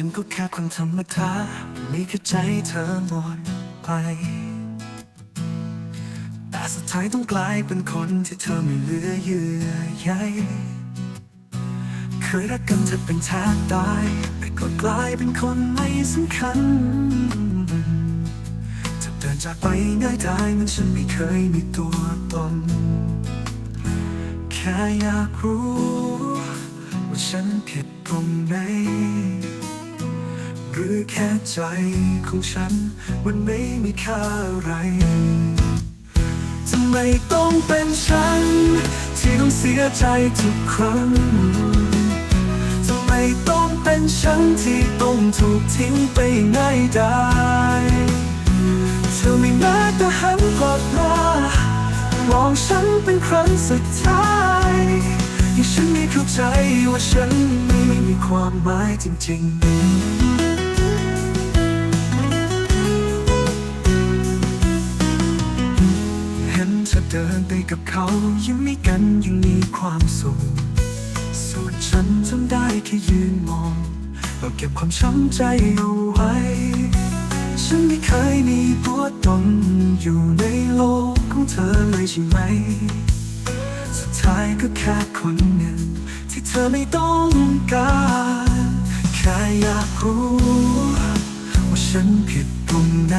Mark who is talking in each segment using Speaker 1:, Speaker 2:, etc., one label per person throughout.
Speaker 1: ฉันก็แค่คนธรรมดามีแค่ใจเธอหมดไป แต่สุดท้ายต้องกลายเป็นคนที่เธอไม่เหลือเยื่อใยเคยรักกันจะเป็นแทบตายแต่ก็กลายเป็นคนไม่สำคัญจะเดินจากไปง่ายได้มันฉันไม่เคยมีตัวตน แค่อยากรู้ ว่าฉันผิดตรงไหน รือแค่ใจของฉัน มันไม่มีค่าอะไรทำไมต้องเป็นฉัน ที่ต้องเสียใจทุกครั้งทำไมต้องเป็นฉันที่ต้องถูกทิ้งไปง่ายได้เธอไม่แม้แต่หันกลับมามองฉันเป็นครั้งสุดท้ายที่ฉันไม่เข้าใจว่าฉันไม่มีความหมายจริงๆ เดินไปกับเขายิ้มให้กันยังมีความสุขส่วนฉันทำได้แค่ยืนมองเราเก็บความช้ำใจเอาไว้ ฉันไม่เคยมีตัวตนอยู่ในโลกของเธอเลยใช่ไหม สุดท้ายก็แค่คนหนึ่งที่เธอไม่ต้องการแค่อยากรู้ ว่าฉันผิดตรงไหน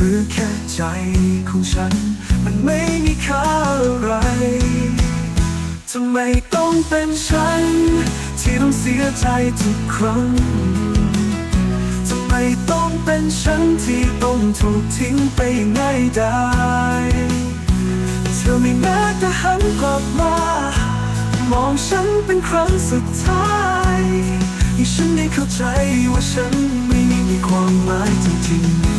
Speaker 1: หรือแค่ใจของฉัน มันไม่มีค่าอะไรทำไมต้องเป็นฉัน ที่ต้องเสียใจทุกครั้งทำไมต้องเป็นฉันที่ต้องถูกทิ้งไปง่ายได้เธอไม่แม้แต่หันกลับมามองฉันเป็นครั้งสุดท้ายให้ฉันได้เข้าใจว่าฉันไม่มีความหมายจริงๆ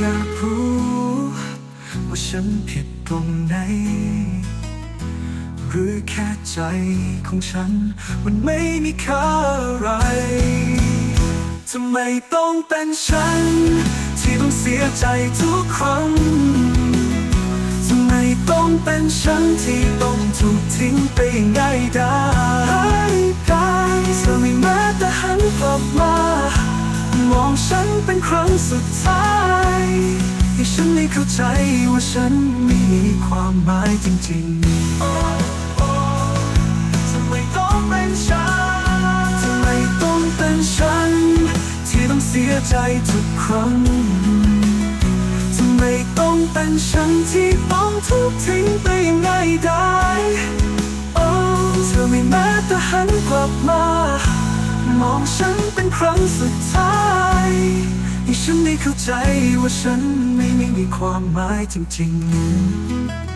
Speaker 1: อยากรู้ว่าฉันผิดตรงไหน หรือแค่ใจของฉัน มันไม่มีค่าอะไรทำไมต้องเป็นฉัน ที่ต้องเสียใจทุกครั้งทำไมต้องเป็นฉันที่ต้องถูกทิ้งไปง่ายด้ได้เธอไม่แม้แต่หันกลับมามองฉันเป็นครั้งสุดท้าย ให้ฉันได้เข้าใจว่าฉันมีความหมายจริงๆโอ้โอ้ทำไมต้องเป็นฉันทำไมต้องเป็นฉัน ที่ต้องเสียใจทุกครั้งทำไมต้องเป็นฉันที่ต้องถูกทิ้งไปง่ายได้โอ้เธอไม่แม้แต่หันกลับมามองฉันเป็นครั้งสุด เข้าใจว่าฉันไม่มีความหมายจริงๆ